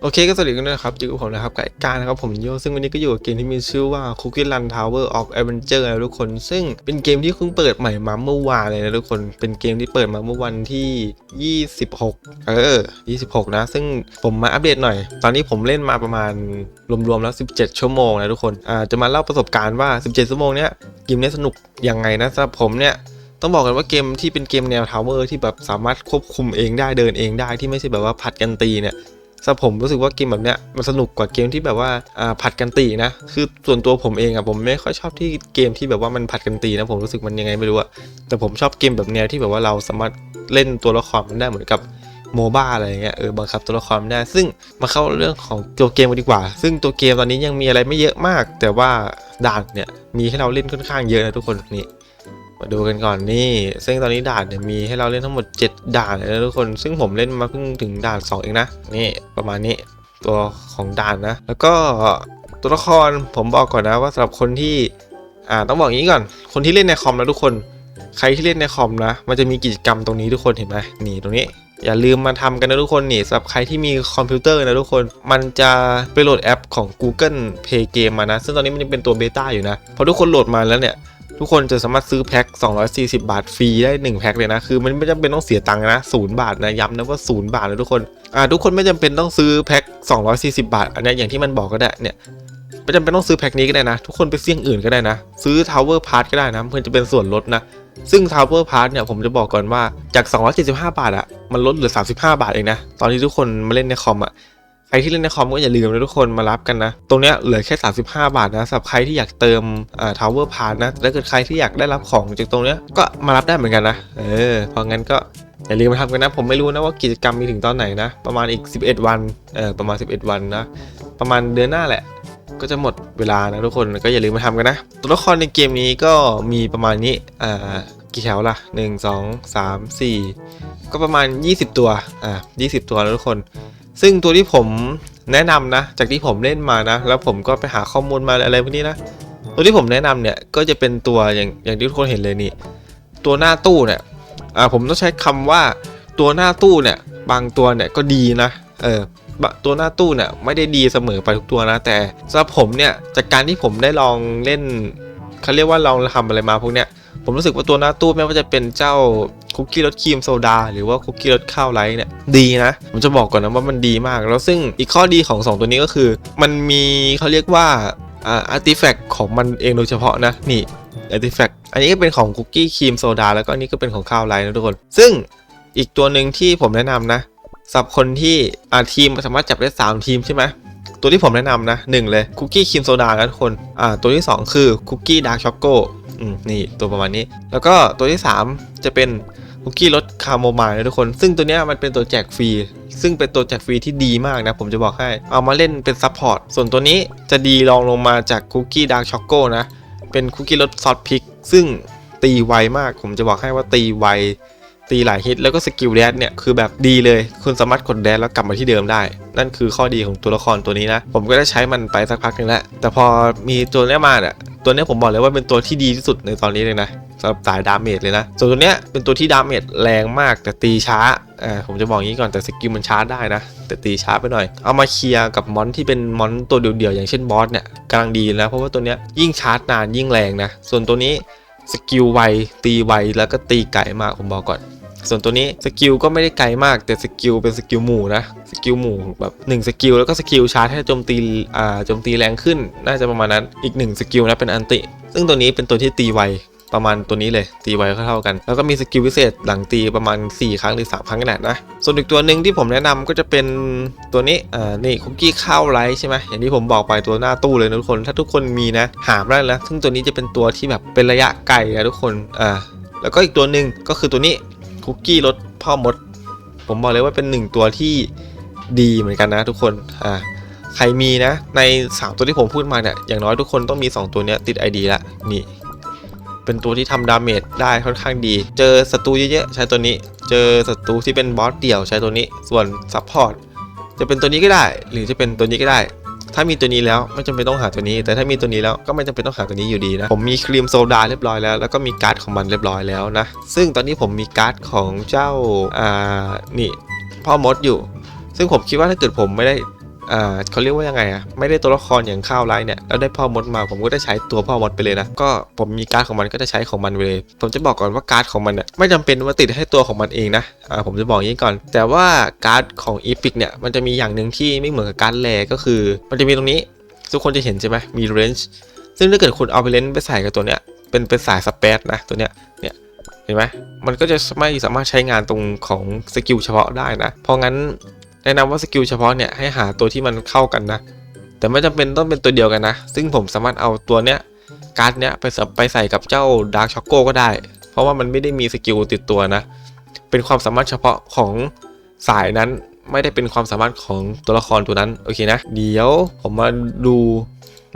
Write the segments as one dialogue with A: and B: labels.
A: โอเคก็สวัสดีกันด้วยนะครับอยู่กับผมนะครับไก่การนะครับผมโยซึ่งวันนี้ก็อยู่กับเกมที่มีชื่อว่า Cookie Run Tower of Adventure นะทุกคน ซึ่งเป็นเกมที่เพิ่งเปิดใหม่มาเมื่อวานเลยนะทุกคนเป็นเกมที่เปิดมาเมื่อวันที่ 26 เออ 26 นะ ซึ่งผมมาอัปเดตหน่อย ตอนนี้ผมเล่นมาประมาณรวมๆแล้ว 17 ชั่วโมงนะทุกคนอ่าจะมาเล่าประสบการณ์ว่า 17 ชั่วโมงเนี้ยเกมเนี้ยสนุกยังไงนะสำหรับผมเนี่ยต้องบอกกันว่าเกมที่เป็นเกมแนวทาวเวอร์ที่แบบสามารถควบคุมเองได้เดินเองได้ที่ไม่ใช่แบบว่าผัดกันตีเนี่ย สำหรับผมรู้สึกว่าเกมแบบเนี้ยมันสนุกกว่าเกมที่แบบว่าอ่าผัดกันตีนะ คือส่วนตัวผมเองอะผมไม่ค่อยชอบที่เกมที่แบบว่ามันผัดกันตีนะผมรู้สึกมันยังไงไม่รู้อะแต่ผมชอบเกมแบบแนวที่แบบว่าเราสามารถเล่นตัวละครมันได้เหมือนกับโมบ้าอะไรอย่างเงี้ยเออบังคับตัวละครมันได้ ซึ่งมาเข้าเรื่องของตัวเกมกันดีกว่า ซึ่งตัวเกมตอนนี้ยังมีอะไรไม่เยอะมาก แต่ว่าด่านเนี่ยมีให้เราเล่นค่อนข้างเยอะนะทุกคนนี่ มาดูกันก่อนนี่ซึ่งตอนนี้ด่านเนี่ยมีให้เราเล่นทั้งหมด 7 ด่านเลยนะทุกคน ซึ่งผมเล่นมาเพิ่งถึงด่าน 2 เองนะ นี่ประมาณนี้ตัวของด่านนะ แล้วก็ตัวละครผมบอกก่อนนะว่าสำหรับคนที่อ่าต้องบอกอย่างนี้ก่อน คนที่เล่นในคอมนะทุกคน ใครที่เล่นในคอมนะ มันจะมีกิจกรรมตรงนี้ทุกคนเห็นไหมนี่ตรงนี้ อย่าลืมมาทำกันนะทุกคนนี่สำหรับใครที่มีคอมพิวเตอร์นะทุกคน มันจะไปโหลดแอปของ Google Play Game มานะ ซึ่งตอนนี้มันยังเป็นตัวเบต้าอยู่นะ พอทุกคนโหลดมาแล้วเนี่ย ทุกคนจะสามารถซื้อแพ็ค240 บาทฟรีได้ 1 แพ็คเลยนะ คือมันไม่จำเป็นต้องเสียตังค์นะศูนย์บาทนะ ย้ำนะว่าศูนย์บาทนะทุกคน อ่า ทุกคนไม่จำเป็นต้องซื้อแพ็ค240 บาท อันนี้อย่างที่มันบอกก็ได้ เนี่ย ไม่จำเป็นต้องซื้อแพ็คนี้ก็ได้นะ ทุกคนไปเสี่ยงอื่นก็ได้นะ ซื้อ Tower Pass ก็ได้นะ เพื่อจะเป็นส่วนลดนะ ซึ่ง Tower Pass เนี่ย ผมจะบอกก่อนว่า จาก 275 บาทอะมันลดเหลือ 35 บาทเองนะ ตอนที่ทุกคนมาเล่นในคอมอะ ครที่เล่นในคอมก็อย่าลืมนะทุกคนมารับกันนะ ตรงเนี้ยเหลือแค่ 35 บาทนะสำหรับใครที่อยากเติมอ่าทาวเวอร์พาร์นะถ้าเกิดใครที่อยากได้รับของจากตรงเนี้ยก็มารับได้เหมือนกันนะ เออเพราะงั้นก็อย่าลืมมาทำกันนะ ผมไม่รู้นะว่ากิจกรรมมีถึงตอนไหนนะ ประมาณอีก 11 วันเออประมาณ 11 วันนะ ประมาณเดือนหน้าแหละ ก็จะหมดเวลานะทุกคนก็อย่าลืมมาทำกันนะ ตัวละครในเกมนี้ก็มีประมาณนี้อ่ากี่แถวล่ะ 1 2 3 4 ก็ประมาณ 20 ตัวอ่า20 ตัวนะทุกคน ซึ่งตัวที่ผมแนะนำนะ จากที่ผมเล่นมานะ แล้วผมก็ไปหาข้อมูลมาอะไรพวกนี้นะ ตัวที่ผมแนะนำเนี่ยก็จะเป็นตัวอย่างอย่างที่ทุกคนเห็นเลยนี่ ตัวหน้าตู้เนี่ยอ่าผมต้องใช้คำว่าตัวหน้าตู้เนี่ยบางตัวเนี่ยก็ดีนะ เออตัวหน้าตู้เนี่ยไม่ได้ดีเสมอไปทุกตัวนะ แต่สำหรับผมเนี่ยจากการที่ผมได้ลองเล่นเขาเรียกว่าลองทำอะไรมาพวกเนี้ย ผมรู้สึกว่าตัวหน้าตู้ไม่ว่าจะเป็นเจ้าคุกกี้รสครีมโซดา หรือว่าคุกกี้รสข้าวไรซ์เนี่ยดีนะ ผมจะบอกก่อนนะว่ามันดีมาก แล้วซึ่งอีกข้อดีของ 2 ตัวนี้ก็คือ มันมีเขาเรียกว่าอ่าอาร์ติแฟกต์ของมันเองโดยเฉพาะนะนี่อาร์ติแฟกต์อันนี้ก็เป็นของคุกกี้ครีมโซดาแล้วก็อันนี้ก็เป็นของข้าวไรซ์นะทุกคน ซึ่งอีกตัวหนึ่งที่ผมแนะนำนะสำหรับคนที่อ่าทีมสามารถจับได้ 3 ทีมใช่ไหมตัวที่ผมแนะนำนะหนึ่งเลยคุกกี้ครีมโซดานะทุกคนอ่าตัวที่ 2 คือคุกกี้ดาร์กช็อกโก นี่ตัวประมาณนี้ แล้วก็ตัวที่ 3 จะเป็นคุกกี้รสคาโมไมล์นะทุกคน ซึ่งตัวเนี้ยมันเป็นตัวแจกฟรี ซึ่งเป็นตัวแจกฟรีที่ดีมากนะ ผมจะบอกให้ เอามาเล่นเป็นซัพพอร์ต ส่วนตัวนี้จะดีรองลงมาจากคุกกี้ดาร์กช็อกโกนะ เป็นคุกกี้รสซอสพริก ซึ่งตีไวมาก ผมจะบอกให้ว่าตีไว ตีหลายฮิตแล้วก็สกิลแดดเนี่ยคือแบบดีเลยคุณสามารถกดแดดแล้วกลับมาที่เดิมได้ นั่นคือข้อดีของตัวละครตัวนี้นะ ผมก็ได้ใช้มันไปสักพักหนึงแล้ว แต่พอมีตัวเนี้ยมาเนี่ยตัวเนี้ยผมบอกเลยว่าเป็นตัวที่ดีที่สุดในตอนนี้เลยนะสำหรับสายดาเมจเลยนะ ส่วนตัวเนี้ยเป็นตัวที่ดาเมจแรงมากแต่ตีช้าอ่าผมจะบอกงี้ก่อนแต่สกิลมันช้าได้นะ แต่ตีช้าไปหน่อย เอามาเคลียร์กับมอนที่เป็นมอนตัวเดียวๆอย่างเช่นบอสเนี่ยกำลังดีนะเพราะว่าตัวเนี้ยยิ่งชาร์จนานยิ่งแรงนะส่วนตัวนี้สกิลไวตีไวแล้วก็ตีไกลมากผมบอกก่อน ส่วนตัวนี้สกิลก็ไม่ได้ไกลมากแต่สกิลเป็นสกิลหมู่นะสกิลหมู่แบบ1สกิลแล้วก็สกิลชาร์จให้โจมตีอ่าโจมตีแรงขึ้น น่าจะประมาณนั้นอีก1สกิลนะเป็นอันติ ซึ่งตัวนี้เป็นตัวที่ตีไวประมาณตัวนี้เลยตีไวเท่ากัน แล้วก็มีสกิลพิเศษหลังตีประมาณ 4 ครั้งหรือ 3 ครั้งนี่แหละนะ ส่วนอีกตัวหนึ่งที่ผมแนะนำก็จะเป็นตัวนี้อ่านี่คุกกี้ข้าวไรซ์ใช่ไหมอย่างที่ผมบอกไปตัวหน้าตู้เลยนะทุกคน ถ้าทุกคนมีนะ หามได้แล้วซึ่งตัวนี้จะเป็นตัวที่แบบเป็นระยะไกลนะทุกคนอ่าแล้วก็อีกตัวหนึ่งก็คือตัวนี้ คุกกี้รสพ่อมด ผมบอกเลยว่าเป็นหนึ่งตัวที่ดีเหมือนกันนะทุกคนอ่าใครมีนะ ใน 3 ตัวที่ผมพูดมาเนี่ยอย่างน้อยทุกคนต้องมี 2 ตัวเนี้ยติด ID ละนี่เป็นตัวที่ทำดาเมจได้ค่อนข้างดี เจอศัตรูเยอะๆใช้ตัวนี้ เจอศัตรูที่เป็นบอสเดี่ยวใช้ตัวนี้ ส่วนซัพพอร์ตจะเป็นตัวนี้ก็ได้ หรือจะเป็นตัวนี้ก็ได้ ถ้ามีตัวนี้แล้วไม่จำเป็นต้องหาตัวนี้ แต่ถ้ามีตัวนี้แล้วก็ไม่จำเป็นต้องหาตัวนี้อยู่ดีนะ ผมมีครีมโซดาเรียบร้อยแล้ว แล้วก็มีการ์ดของมันเรียบร้อยแล้วนะ ซึ่งตอนนี้ผมมีการ์ดของเจ้า อ่า นี่ พ่อมดอยู่ ซึ่งผมคิดว่าถ้าเกิดผมไม่ได้ อ่าเขาเรียกว่ายังไงอะไม่ได้ตัวละครอย่างข้าวไรเนี่ยแล้วได้พ่อมดมาผมก็ได้ใช้ตัวพ่อมดไปเลยนะก็ผมมีการ์ดของมันก็จะใช้ของมันไปเลย ผมจะบอกก่อนว่าการ์ดของมันเนี่ยไม่จำเป็นว่าติดให้ตัวของมันเองนะอ่าผมจะบอกอย่างนี้ก่อน แต่ว่าการ์ดของอีพิกเนี่ยมันจะมีอย่างหนึ่งที่ไม่เหมือนกับการ์ดแรก็คือ มันจะมีตรงนี้ทุกคนจะเห็นใช่ไหมมีเรนจ์ซึ่งถ้าเกิดคุณเอาไปเลนไปใส่กับตัวเนี้ยเป็นเป็นสายสเปซนะตัวเนี้ยเนี่ยเห็นไหมมันก็จะไม่สามารถใช้งานตรงของสกิลเฉพาะได้นะ เพราะงั้น แนะนำว่าสกิลเฉพาะเนี่ยให้หาตัวที่มันเข้ากันนะ แต่ไม่จำเป็นต้องเป็นตัวเดียวกันนะ ซึ่งผมสามารถเอาตัวเนี้ยการ์ดเนี้ยไปไปใส่กับเจ้าดาร์ c ช็อกโกก็ได้ เพราะว่ามันไม่ได้มีสกิลติดตัวนะ เป็นความสามารถเฉพาะของสายนั้นไม่ได้เป็นความสามารถของตัวละครตัวนั้นโอเคนะ เดี๋ยวผมมาดู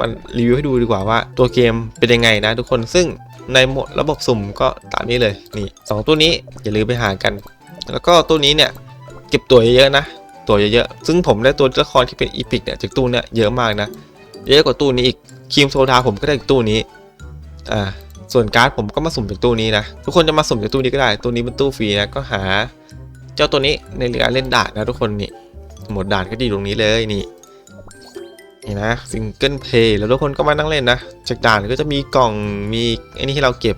A: มันรีวิวให้ดูดีกว่าว่าตัวเกมเป็นยังไงนะทุกคนซึ่งในหมดระบบสุ่มก็ตามนี้เลยนี่สองตัวนี้อย่าลืมไปหากัน แล้วก็ตัวนี้เนี่ยเก็บตัวเยอะๆนะ ตัวเยอะๆ ซึ่งผมได้ตัวละครที่เป็นอีพิกเนี่ยจากตู้เนี่ยเยอะมากนะ เยอะกว่าตู้นี้อีกครีมโซดาผมก็ได้จากตู้นี้ อ่า ส่วนการ์ดผมก็มาสุ่มจากตู้นี้นะ ทุกคนจะมาสุ่มจากตู้นี้ก็ได้ตู้นี้เป็นตู้ฟรีนะ ก็หา เจ้าตัวนี้ในเรือเล่นด่านนะทุกคนนี่ หมดด่านก็ดีตรงนี้เลยนี่ นี่นะซิงเกิลเพย์แล้วทุกคนก็มานั่งเล่นนะ จากด่านก็จะมีกล่อง มีไอ้นี่ให้เราเก็บ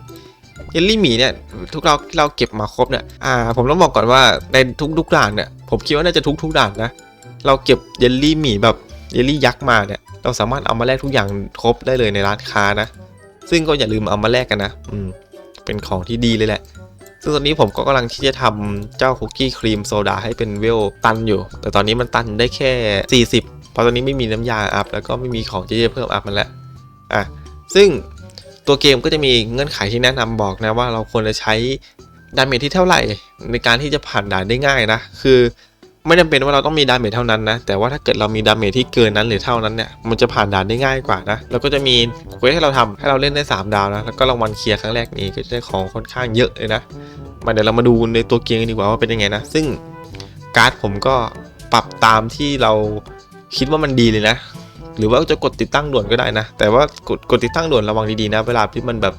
A: เยลลี่หมีเนี่ยทุกเราที่เราเก็บมาครบเนี่ยอ่าผมต้องบอกก่อนว่าในทุกๆด่านเนี่ย ผมคิดว่าน่าจะทุกทุกๆด่านนะ เราเก็บเยลลี่หมีแบบเยลลี่ยักษ์มาเนี่ย เราสามารถเอามาแลกทุกอย่างครบได้เลยในร้านค้านะ ซึ่งก็อย่าลืมเอามาแลกกันนะ อืม เป็นของที่ดีเลยแหละ ซึ่งตอนนี้ผมก็กำลังที่จะทำเจ้าคุกกี้ครีมโซดาให้เป็นเวลตันอยู่ แต่ตอนนี้มันตันได้แค่ 40 เพราะตอนนี้ไม่มีน้ำยาอัพแล้วก็ไม่มีของที่จะเพิ่มอัพมันแล้ว อะ ซึ่งตัวเกมก็จะมีเงื่อนไขที่แนะนำบอกนะว่าเราควรจะใช้ ดาเมจที่เท่าไหร่ ในการที่จะผ่านด่านได้ง่ายนะ คือไม่จำเป็นว่าเราต้องมีดาเมจเท่านั้นนะ แต่ว่าถ้าเกิดเรามีดาเมจที่เกินนั้นหรือเท่านั้นเนี่ย มันจะผ่านด่านได้ง่ายกว่านะ แล้วก็จะมีเควสให้เราทำให้เราเล่นได้ 3 ดาวนะ แล้วก็รางวัลเคลียร์ครั้งแรกนี้ก็จะได้ของค่อนข้างเยอะเลยนะ มาเดี๋ยวเรามาดูในตัวเกมกันดีกว่าว่าเป็นยังไงนะ ซึ่งการ์ดผมก็ปรับตามที่เราคิดว่ามันดีเลยนะ หรือว่าจะกดติดตั้งด่วนก็ได้นะ แต่ว่ากดกดติดตั้งด่วนระวังดีๆนะ เวลาที่มันแบบ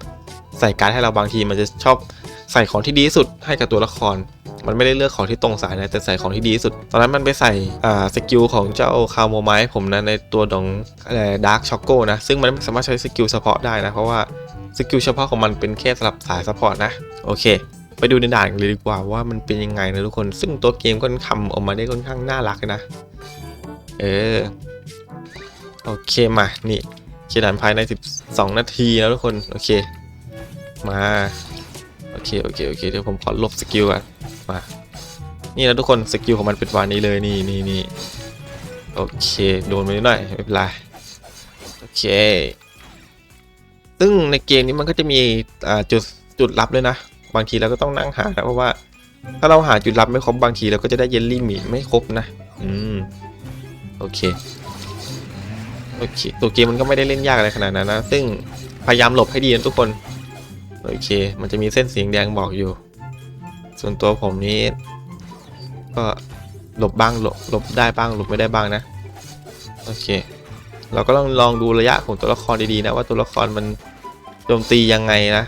A: ใส่การ์ดให้เราบางทีมันจะชอบใส่ของที่ดีที่สุดให้กับตัวละคร มันไม่ได้เลือกของที่ตรงสายนะแต่ใส่ของที่ดีที่สุด ตอนนั้นมันไปใส่อ่าสกิลของเจ้าคาโมไมล์ผมนะในตัวของอะไรดาร์กช็อกโกนะ ซึ่งมันไม่สามารถใช้สกิลเฉพาะได้นะ เพราะว่าสกิลเฉพาะของมันเป็นแค่สำหรับสายซัพพอร์ตนะ โอเค ไปดูในด่านกันเลยดีกว่าว่ามันเป็นยังไงนะทุกคน ซึ่งตัวเกมก็ทำออกมาได้ค่อนข้างน่ารักนะ เออ โอเคมา นี่เคลียร์ด่านภายใน 12 นาทีแล้วทุกคน โอเค มา โอเค โอเค โอเค เดี๋ยวผมขอลบสกิลก่อน มา นี่นะทุกคน สกิลของมันเป็นวานนี้เลย นี่นี่นี่โอเค โดนไปนิดหน่อย ไม่เป็นไร โอเค ซึ่งในเกมนี้มันก็จะมีจุด จุดลับเลยนะ บางทีเราก็ต้องนั่งหานะเพราะว่า ถ้าเราหาจุดลับไม่ครบบางทีเราก็จะได้เยลลี่หมีไม่ครบนะ อืม โอเคโอเคตัวเกมมันก็ไม่ได้เล่นยากอะไรขนาดนั้นนะ ซึ่งพยายามหลบให้ดีนะทุกคน โอเค มันจะมีเส้นสีแดงบอกอยู่ ส่วนตัวผมนี้ ก็หลบบ้างหลบหลบได้บ้างหลบไม่ได้บ้างนะ โอเค เราก็ต้องลองดูระยะของตัวละครดีๆนะว่าตัวละครมันโจมตียังไงนะ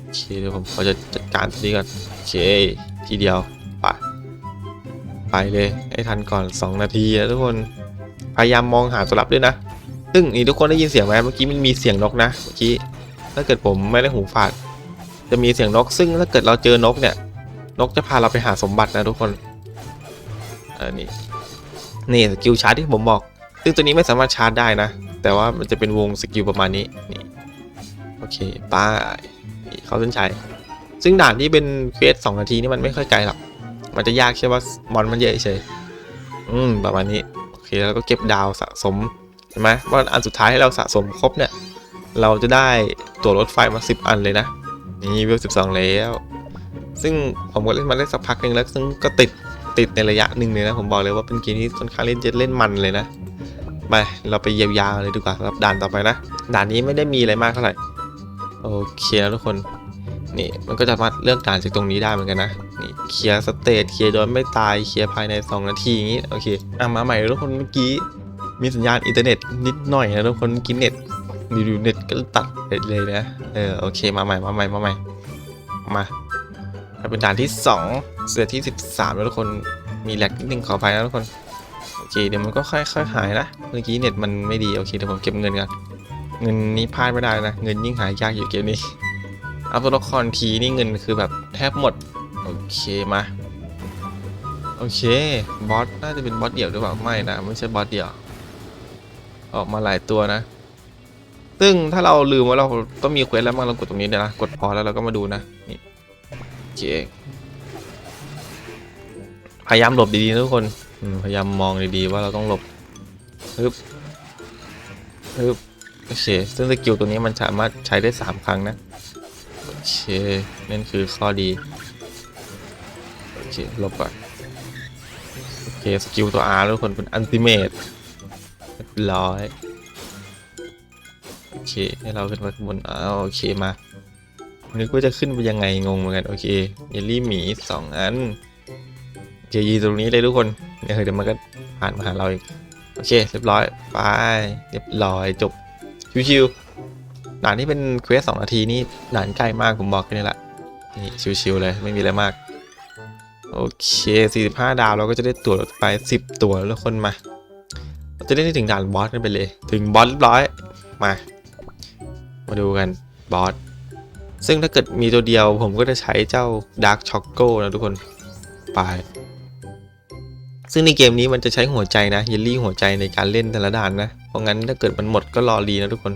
A: โอเคเดี๋ยวผมขอจะจัดการตัวนี้ก่อนโอเคทีเดียวไปไปเลยให้ทันก่อน 2 นาทีนะทุกคนพยายามมองหาตัวลับด้วยนะซึ่งนี่ทุกคนได้ยินเสียงไหมเมื่อกี้มันมีเสียงนกนะเมื่อกี้ ถ้าเกิดผมไม่ได้หูฝาด จะมีเสียงนก ซึ่งถ้าเกิดเราเจอนกเนี่ย นกจะพาเราไปหาสมบัตินะทุกคนอันนี้นี่สกิลชาร์จที่ผมบอก ซึ่งตัวนี้ไม่สามารถชาร์จได้นะ แต่ว่ามันจะเป็นวงสกิลประมาณนี้นี่โอเคป้ายเขาเส้นชัยซึ่งด่านที่เป็นเควสสองนาทีนี่มันไม่ค่อยไกลหรอกมันจะยากใช่ว่ามอนมันเยอะเฉยอืมประมาณนี้โอเคแล้วก็เก็บดาวสะสมเห็นไหมว่าอันสุดท้ายให้เราสะสมครบเนี่ย เราจะได้ตั๋วรถไฟมา 10 อันเลยนะ นี่วิว12 แล้ว ซึ่งผมก็เล่นมาได้สักพักหนึ่งแล้วซึ่งก็ติดติดในระยะหนึ่งเลยนะ ผมบอกเลยว่าเป็นเกมที่ค่อนข้างเล่นจะเล่นมันเลยนะ ไป เราไปยาวๆเลยดีกว่าสำหรับด่านต่อไปนะ ด่านนี้ไม่ได้มีอะไรมากเท่าไหร่ โอเคนะทุกคน นี่มันก็จะมาเลือกด่านจากตรงนี้ได้เหมือนกันนะ นี่เคลียร์สเตจเคลียร์โดยไม่ตายเคลียร์ภายใน 2 นาทีอย่างนี้ โอเค อะมาใหม่ทุกคนเมื่อกี้มีสัญญาณอินเทอร์เน็ตนิดหน่อยนะทุกคนกินเน็ต ดูๆเน็ตก็ตัดไปเลยนะ เออโอเคมาใหม่มาใหม่มาใหม่มาเป็นด่านที่2เสือที่ 13 แล้วทุกคนมีแลกนิดนึงขออภัยนะทุกคนโอเคเดี๋ยวมันก็ค่อยๆหายนะเมื่อกี้เน็ตมันไม่ดีโอเคเดี๋ยวผมเก็บเงินกันเงินนี้พลาดไม่ได้นะเงินยิ่งหายากอยู่เกมนี้อัพตัวละครทีนี่เงินคือแบบแทบหมดโอเคมาโอเคบอสน่าจะเป็นบอสเดี่ยวหรือเปล่าไม่นะไม่ใช่บอสเดี่ยว ออกมาหลายตัวนะ ซึ่งถ้าเราลืมว่าเราต้องมีเควสแล้วมั้งเรากดตรงนี้เดี๋ยวนะ กดพอแล้วเราก็มาดูนะนี่เคพยายามหลบดีๆนะทุกคนพยายามมองดีๆว่าเราต้องหลบฮึบฮึบโอเคซึ่งสกิลตัวนี้มันสามารถใช้ได้ 3 ครั้งนะโอเคนั่นคือข้อดีโอเคลบก่อนโอเคสกิลตัว R ทุกคนเป็นอันติเมตร้อย อเค ให้เราขึ้นไปข้างบนอ้าวโอเคมานึกว่าจะขึ้นไปยังไงงงเหมือนกันโอเคเยลลี่หมีสองอันโอเคยืนตรงนี้เลยทุกคนเนี่ยเดี๋ยวมันก็ผ่านมาหาเราอีกโอเคเรียบร้อยไปเรียบร้อยจบชิวๆด่านที่เป็นเควสสองนาทีนี่ด่านใกล้มากผมบอกแค่นี้แหละนี่ชิวๆเลยไม่มีอะไรมากโอเค 45 ดาวเราก็จะได้ตัวไป 10 ตัวแล้วคนมา เราจะได้ถึงด่านบอสกันไปเลย ถึงบอสเรียบร้อย มา มาดูกันบอสซึ่งถ้าเกิดมีตัวเดียวผมก็จะใช้เจ้า Dark Choco นะทุกคนไปซึ่งในเกมนี้มันจะใช้หัวใจนะเยลลี่หัวใจในการเล่นแต่ละด่านนะ เพราะงั้นถ้าเกิดมันหมดก็รอรีนะทุกคน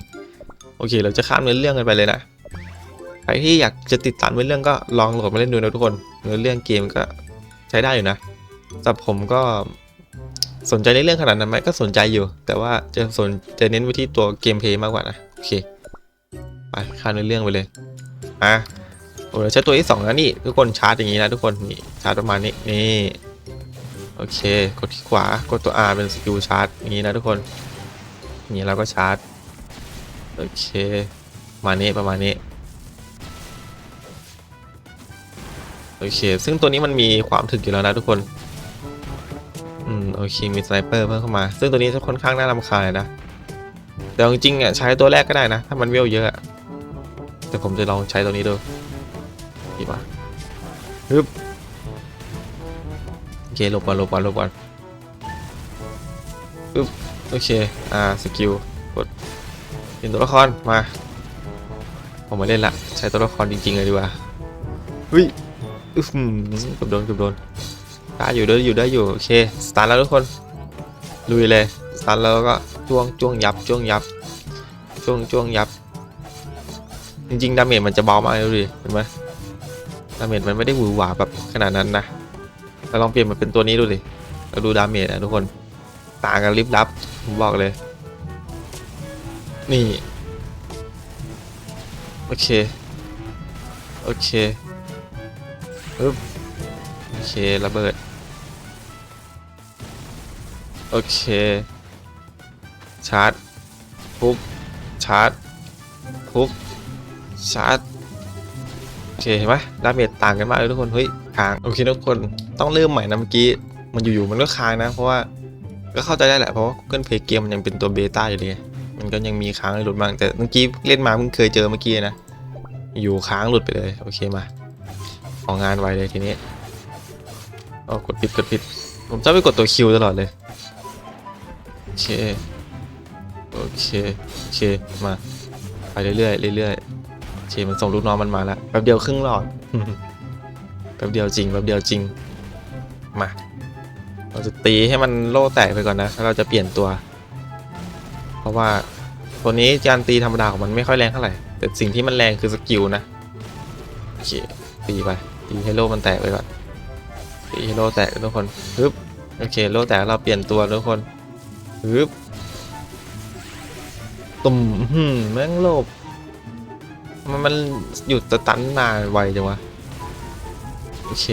A: โอเค เราจะข้ามเนื้อเรื่องกันไปเลยนะ ใครที่อยากจะติดตามเนื้อเรื่องก็ลองโหลดมาเล่นดูนะทุกคน เนื้อเรื่องเกมก็ใช้ได้อยู่นะแต่ผมก็สนใจในเรื่องขนาดนั้นไหมก็สนใจอยู่ แต่ว่าจะสนจะเน้นไปที่ตัวเกมเพลย์มากกว่านะ โอเค ไปข้ามเนื้อเรื่องไปเลยอะโอ้เราใช้ตัวที่สองแล้วนี่ทุกคนชาร์จอย่างนี้นะทุกคนนี่ชาร์จประมาณนี้นี่โอเค กดที่ขวากดตัว R เป็นสกิลชาร์จอย่างนี้นะทุกคนอย่างนี้เราก็ชาร์จโอเคประมาณนี้ประมาณนี้โอเค ซึ่งตัวนี้มันมีความถึกอยู่แล้วนะทุกคน อืม โอเค มีสไนเปอร์เพิ่มเข้ามา ซึ่งตัวนี้จะค่อนข้างน่ารำคาญเลยนะ แต่เอาจริงๆอะใช้ตัวแรกก็ได้นะ ถ้ามันเวลเยอะอะ แต่ผมจะลองใช้ตัวนี้ดูดีป่ะฮึบโอเคหลบก่อนหลบก่อนหลบก่อนฮึบโอเค อ่า สกิล กดเป็นตัวละคร มา ผมมาเล่นละ ใช้ตัวละครจริงๆเลยดีกว่าเฮ้ยอึ๊บเกือบโดนเกือบโดนได้อยู่ได้อยู่ได้อยู่ โอเค สตาร์แล้วทุกคน ลุยเลย สตาร์แล้วก็จ้วงจ้วงยับจ้วงยับจ้วงจ้วงยับ จริงๆดาเมจมันจะเบามากเลยดูดิเห็นไหมดาเมจมันไม่ได้หวือหวาแบบขนาดนั้นนะเราลองเปลี่ยนมาเป็นตัวนี้ดูดิเราดูดาเมจนะทุกคนต่างกันลิบลับผมบอกเลย นี่โอเคโอเคปึ๊บโอเคระเบิดโอเค ชาร์จปุ๊บชาร์จปุ๊บ ชาร์จโอเคเห็นไหมดาเมจต่างกันมากเลยทุกคนเฮ้ยค้างโอเคทุกคนต้องเริ่มใหม่นะเมื่อกี้มันอยู่ๆมันก็ค้างนะ เพราะว่าก็เข้าใจได้แหละเพราะว่า Google Play เกมมันยังเป็นตัวเบต้าอยู่ดีมันก็ยังมีค้างหลุดบ้างแต่เมื่อกี้เล่นมาเพิ่งเคยเจอเมื่อกี้นะอยู่ค้างหลุดไปเลยโอเคมาของงานไวเลยทีนี้อ๋อกดผิดกดผิด ผมชอบไปกดตัวคิวตลอดเลย โอเค โอเค โอเค มา ไปเรื่อยๆเรื่อยๆ เคมันส่งลูกน้องมันมาแล้วแป๊บเดียวครึ่งหลอดแป๊บเดียวจริงแป๊บเดียวจริง มา เราจะตีให้มันโล่แตกไปก่อนนะแล้วเราจะเปลี่ยนตัว เพราะว่าตัวนี้การตีธรรมดาของมันไม่ค่อยแรงเท่าไหร่ แต่สิ่งที่มันแรงคือสกิลนะโอเคตีไปตีให้โล่มันแตกไปก่อนตีให้โล่แตกทุกคนฮึบโอเคโล่แตกเราเปลี่ยนตัวทุกคนฮึบตุ่มแม่งโลบ มันมันหยุดสตันนานไวจังวะ โอเค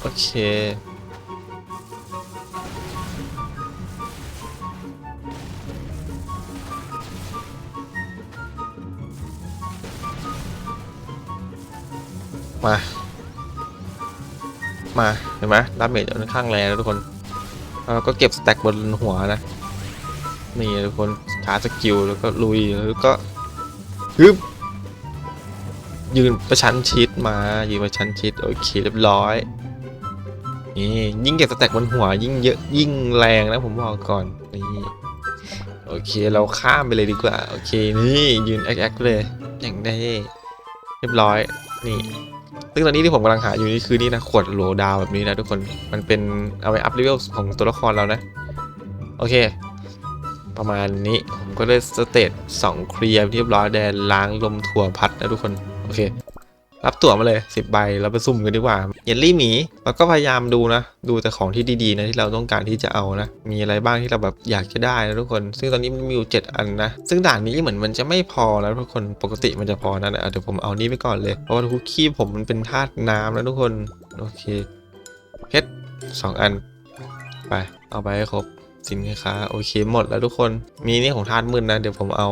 A: โอเค มา มา เห็นไหมดาเมจค่อนข้างแรงนะทุกคนแล้วก็เก็บสแต็กบนหัวนะ นี่ทุกคนาสกิลแล้วก็ลุยแล้วก็ฮึบยืนประชันชิดมา ยืนประชันชิดโอเคเรียบร้อยนี่ยิ่งเก็บสแต็กบนหัวยิ่งเยอะยิ่งแรงนะผมบอกก่อนนี่โอเคเราข้ามไปเลยดีกว่าโอเคนี่ยืนแอคแอคเลยอย่างได้เรียบร้อยนี่ซึ่งตอนนี้ที่ผมกำลังหาอยู่นี่คือนี่นะขวดโหลดาวแบบนี้นะทุกคนมันเป็นเอาไว้อัพเลเวลของตัวละครเรานะ โอเค ประมาณนี้ ผมก็ได้สเตจสองเคลียร์เรียบร้อยแดนล้างลมถั่วพัดนะทุกคน โอเค รับตั๋วมาเลย 10 ใบ เราไปซุ่มกันดีกว่า เยลลี่หมี เราก็พยายามดูนะ ดูแต่ของที่ดีๆนะที่เราต้องการที่จะเอานะ มีอะไรบ้างที่เราแบบอยากจะได้นะทุกคน ซึ่งตอนนี้มันมีอยู่ 7 อันนะ ซึ่งด่านนี้เหมือนมันจะไม่พอนะทุกคน ปกติมันจะพอนะเดี๋ยวผมเอานี้ไปก่อนเลย เพราะว่าคุกกี้ผมมันเป็นธาตุน้ำนะทุกคน โอเคเพชรสองอัน ไป เอาไปให้ครบ สินค้าโอเคหมดแล้วทุกคนมีนี่ของธาตุมืดนะเดี๋ยวผมเอา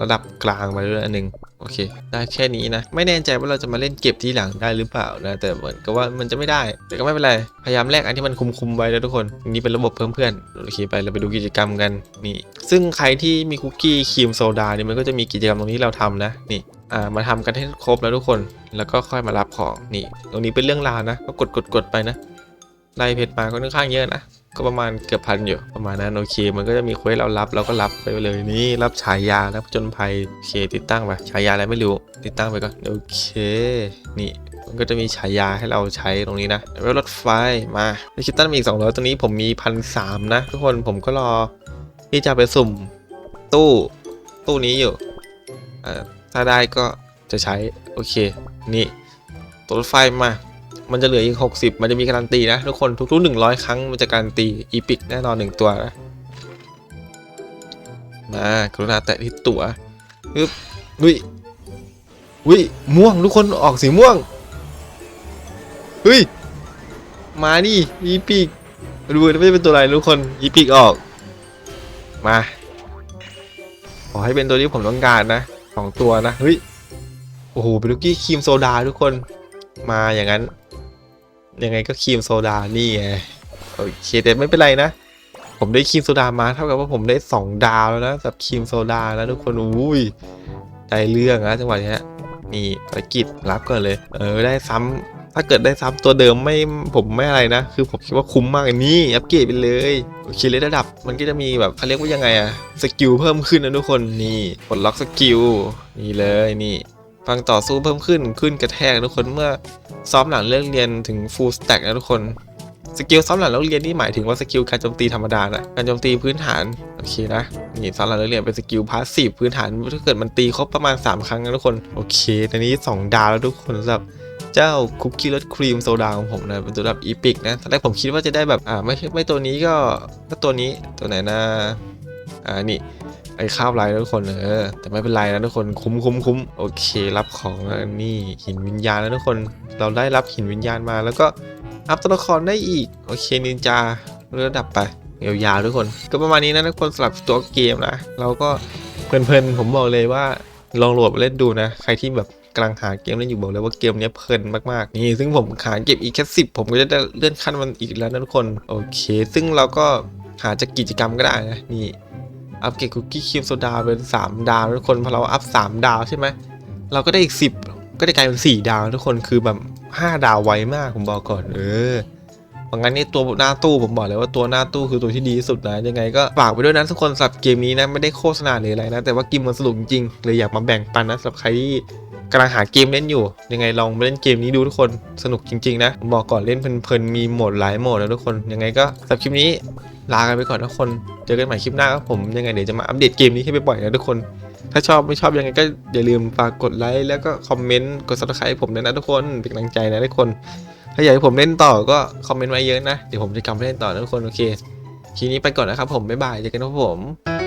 A: ระดับกลางไปด้วยอันหนึ่งโอเค ได้แค่นี้นะ ไม่แน่ใจว่าเราจะมาเล่นเก็บที่หลังได้หรือเปล่านะ แต่เหมือนกับว่ามันจะไม่ได้ แต่ก็ไม่เป็นไร พยายามแลกอันที่มันคุมๆไว้นะทุกคน นี้เป็นระบบเพิ่มเพื่อนโอเคไปเราไปดูกิจกรรมกันนี่ ซึ่งใครที่มีคุกกี้ครีมโซดาเนี่ยมันก็จะมีกิจกรรมตรงนี้เราทำนะนี่อ่ามาทำกันให้ครบแล้วทุกคน แล้วก็ค่อยมารับของนี่ ตรงนี้เป็นเรื่องราวนะ ก็กดกดกดไปนะไล่เพชรมาก็ค่อนข้างเยอะนะ ก็ประมาณเกือบพันอยู่ประมาณนั้นโอเค มันก็จะมีเควสเรารับเราก็รับไปเลยนี่รับฉายารับจนภัยโอเค ติดตั้งไปฉายาอะไรไม่รู้ ติดตั้งไปก่อนโอเค นี่มันก็จะมีฉายาให้เราใช้ตรงนี้นะแล้วรถไฟมาในคิดตั้นมีอีกสองร้อตรงนี้ผมมีพันสามนะ ทุกคนผมก็รอที่จะไปสุ่มตู้ตู้นี้อยู่ถ้าได้ก็จะใช้ โอเค นี่ตัวรถไฟมา มันจะเหลืออีก 60 มันจะมีการันตีนะทุกคนทุกๆ100 ครั้งมันจะการันตีอีพิกแน่นอน 1 ตัวนะมากรุณาแตะที่ตัวฮึบวิวิม่วงทุกคนออกสีม่วงเฮ้ยมานี่อีพิกดูไม่เป็นตัวอะไรทุกคนอีพิกออก มาขอให้เป็นตัวที่ผมต้องการนะสองตัวนะเฮ้ยโอ้โหเป็นลูกกี้ครีมโซดาทุกคนมาอย่างนั้น ยังไงก็ครีมโซดานี่ไงโอเคแต่ไม่เป็นไรนะ ผมได้ครีมโซดามาเท่ากับว่าผมได้ 2 ดาวแล้วนะกับครีมโซดาแล้วทุกคนอุ้ยได้เรื่องนะจังหวะนี้นี่ภารกิจรับก่อนเลย เออได้ซ้ำถ้าเกิดได้ซ้ำตัวเดิมไม่ผมไม่อะไรนะ คือผมคิดว่าคุ้มมากนนี้อัปเกรดไปเลยโอเคเลยระดับ มันก็จะมีแบบเขาเรียกว่ายังไงอะสกิลเพิ่มขึ้นนะทุกคนนี่ปลดล็อกสกิลนี่เลยนี่ ฟังต่อสู้เพิ่มขึ้นขึ้นกระแทกทุกคนเมื่อซ้อมหลังเลิกเรียนถึง full stack นะทุกคนสกิลซ้อมหลังเลิกเรียนนี่หมายถึงว่าสกิลการโจมตีธรรมดานะการโจมตีพื้นฐานโอเคนะนี่ซ้อมหลังเลิกเรียนเป็นสกิลพาสซีฟพื้นฐานถ้าเกิดมันตีครบประมาณ 3 ครั้งนะทุกคนโอเคตอนนี้ 2 ดาวแล้วทุกคนสำหรับเจ้าคุกกี้รสครีมโซดาของผมนะเป็นตัวแบบอีพิกนะตอนแรกผมคิดว่าจะได้แบบอ่าไม่ไม่ตัวนี้ก็ก็ตัวนี้ตัวไหนนะอ่านี่ ไอ้ข้าวไรทุกคนเออแต่ไม่เป็นไรนะทุกคนคุ้มคุ้มคุ้มโอเค รับของแล้วนี่หินวิญญาณแล้วทุกคนเราได้รับหินวิญญาณมาแล้วก็อัพตัวละครได้อีก โอเคนินจาระดับไปยาวๆทุกคน ก็ประมาณนี้นะทุกคนสำหรับตัวเกมนะเราก็เพลินๆผมบอกเลยว่าลองโหลดมาเล่นดูนะ ใครที่แบบกำลังหาเกมเล่นอยู่บอกเลยว่าเกมนี้เพลินมากๆ นี่ซึ่งผมหาเก็บอีกแค่สิบผมก็จะได้เลื่อนขั้นมันอีกแล้วนะทุกคน โอเค ซึ่งเราก็หาจากกิจกรรมก็ได้นะนี่ อัพเกรดคุกกี้ครีมโซดาเป็น3 ดาวทุกคนพอเราอัพ3ดาวใช่ไหมเราก็ได้อีก 10 ก็ได้กลายเป็น 4 ดาวทุกคนคือแบบ5ดาวไวมากผมบอกก่อนเออเพราะงั้นนี่ตัวหน้าตู้ผมบอกเลยว่าตัวหน้าตู้คือตัวที่ดีที่สุดนะยังไงก็ฝากไปด้วยนะทุกคนสำหรับเกมนี้นะไม่ได้โฆษณาหรืออะไรนะแต่ว่าเกิมมันสนุกจริงๆเลยอยากมาแบ่งปันนะสำหรับใครที่กำลังหาเกมเล่นอยู่ ยังไงลองมาเล่นเกมนี้ดูทุกคนสนุกจริงๆนะบอกก่อนเล่นเพลินๆมีโหมดหลายโหมดนะทุกคนยังไงก็สำหรับคลิปนี้ ลากันไปก่อนทุกคน เจอกันใหม่คลิปหน้าครับผมยังไงเดี๋ยวจะมาอัปเดตเกมนี้ให้ไปบ่อยนะทุกคน ถ้าชอบไม่ชอบยังไงก็อย่าลืมฝากกดไลค์แล้วก็คอมเมนต์กดซับสไครต์ผมด้วยนะทุกคนเป็นกำลังใจนะทุกคน ถ้าอยากให้ผมเล่นต่อก็คอมเมนต์ไว้เยอะนะเดี๋ยวผมจะกลับไปเล่นต่อนะทุกคนโอเคคลิปนี้ไปก่อนนะครับผมบ๊ายบายเจอกันครับผม